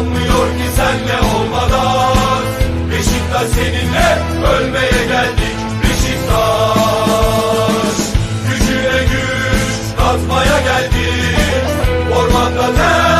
Yaşanmıyor ki senle olmadan. Beşiktaş seninle ölmeye geldik Beşiktaş. Gücüne güç katmaya geldik. Ormanda ter